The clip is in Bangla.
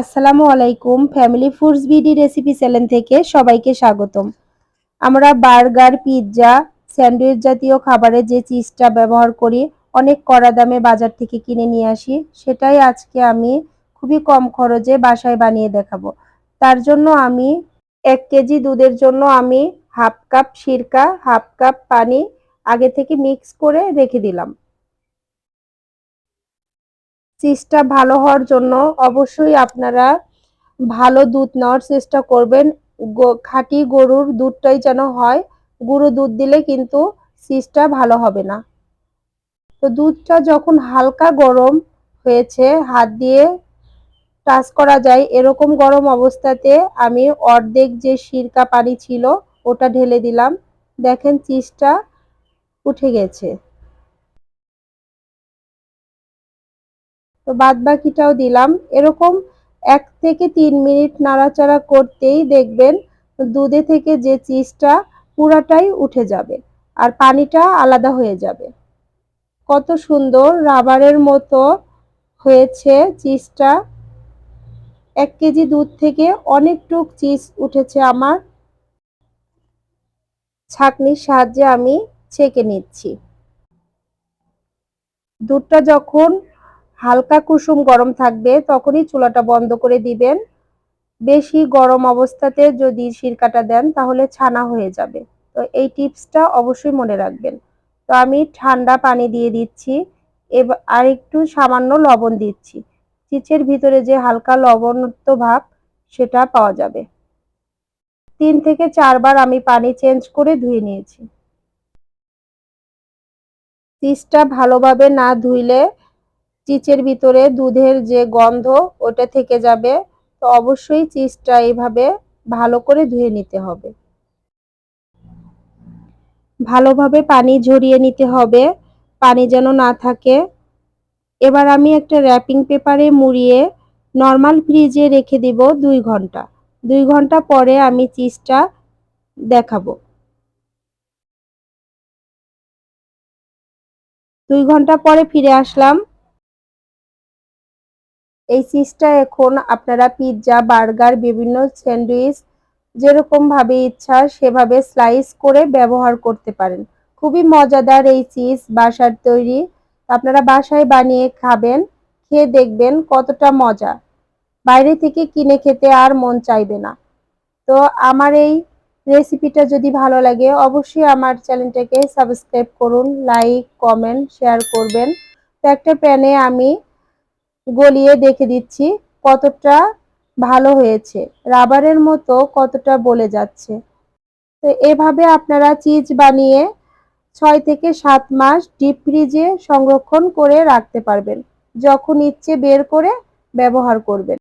আসসালামু আলাইকুম family foods BD recipe channel থেকে সবাইকে স্বাগতম। আমরা বার্গার, পিৎজা, স্যান্ডউইচ জাতীয় খাবারে যে চিজটা ব্যবহার করি, অনেক কড়া দামে বাজার থেকে কিনে নিয়ে আসি। সেটাই আজকে আমি খুবই কম খরচে বাসায় বানিয়ে দেখাবো। তার জন্য আমি এক কেজি দুধের জন্য আমি হাফ কাপ সিরকা, হাফ কাপ পানি আগে থেকে মিক্স করে রেখে দিলাম। চিজটা ভালো হওয়ার জন্য অবশ্যই আপনারা ভালো দুধ নেওয়ার চেষ্টা করবেন। খাঁটি গরুর দুধটাই যেন হয়, গুঁড়ো দুধ দিলে কিন্তু চিজটা ভালো হবে না। তো দুধটা যখন হালকা গরম হয়েছে, হাত দিয়ে টাচ করা যায়, এরকম গরম অবস্থাতে আমি অর্ধেক যে সিরকা পানি ছিল, ওটা ঢেলে দিলাম। দেখেন চিজটা উঠে গেছে। তো বাদ বাকিটাও দিলাম। এরকম এক থেকে তিন মিনিট নাড়াচাড়া করতেই দেখবেন দুধে থেকে যে চিজটা পুরাটাই উঠে যাবে আর পানিটা আলাদা হয়ে যাবে। কত সুন্দর রাবারের মতো হয়েছে চিজটা এক কেজি দুধ থেকে অনেকটুক চিজ উঠেছে আমার। ছাকনির সাহায্যে আমি ছেঁকে নিচ্ছি। দুধটা যখন হালকা কুসুম গরম থাকবে, তখনই চুলাটা বন্ধ করে দিবেন। বেশি গরম অবস্থাতে যদি সিরকাটা দেন, তাহলে ছানা হয়ে যাবে। তো এই টিপসটা অবশ্যই মনে রাখবেন। তো আমি ঠান্ডা পানি দিয়ে দিচ্ছি এবার আর একটু সামান্য লবণ দিচ্ছি। চিচের ভিতরে যে হালকা লবণত্ব ভাব, সেটা পাওয়া যাবে। তিন থেকে চারবার আমি পানি চেঞ্জ করে ধুয়ে নিয়েছি। চিজটা ভালোভাবে না ধুইলে চিচের ভিতরে দুধের যে গন্ধ, ওটা থেকে যাবে। তো অবশ্যই চিজটা এইভাবে ভালো করে ধুয়ে নিতে হবে। ভালোভাবে পানি ঝরিয়ে নিতে হবে। পানি যেন না থাকে। এবার আমি একটা র্যাপিং পেপারে মুড়িয়ে নর্মাল ফ্রিজে রেখে দিব দুই ঘণ্টা। দুই ঘণ্টা পরে আমি চিজটা দেখাবো। দুই ঘণ্টা পরে ফিরে আসলাম। এই চিজটা এখন আপনারা পিৎজা বার্গার বিভিন্ন স্যান্ডউইচ যেরকমভাবে ইচ্ছা সেভাবে স্লাইস করে ব্যবহার করতে পারেন। খুবই মজাদার এই চিজ বাসার তৈরি। আপনারা বাসায় বানিয়ে খাবেন, খেয়ে দেখবেন কতটা মজা। বাইরে থেকে কিনে খেতে আর মন চাইবে না। তো আমার এই রেসিপিটা যদি ভালো লাগে, অবশ্যই আমার চ্যানেলটাকে সাবস্ক্রাইব করুন লাইক কমেন্ট শেয়ার করবেন। তো একটা প্যানে আমি গলিয়ে দেখে দিচ্ছি কতটা ভালো হয়েছে। রাবারের মতো কতটা বলে যাচ্ছে। তো এভাবে আপনারা চিজ বানিয়ে ছয় থেকে সাত মাস ডিপ ফ্রিজে সংরক্ষণ করে রাখতে পারবেন। যখন ইচ্ছে বের করে ব্যবহার করবেন।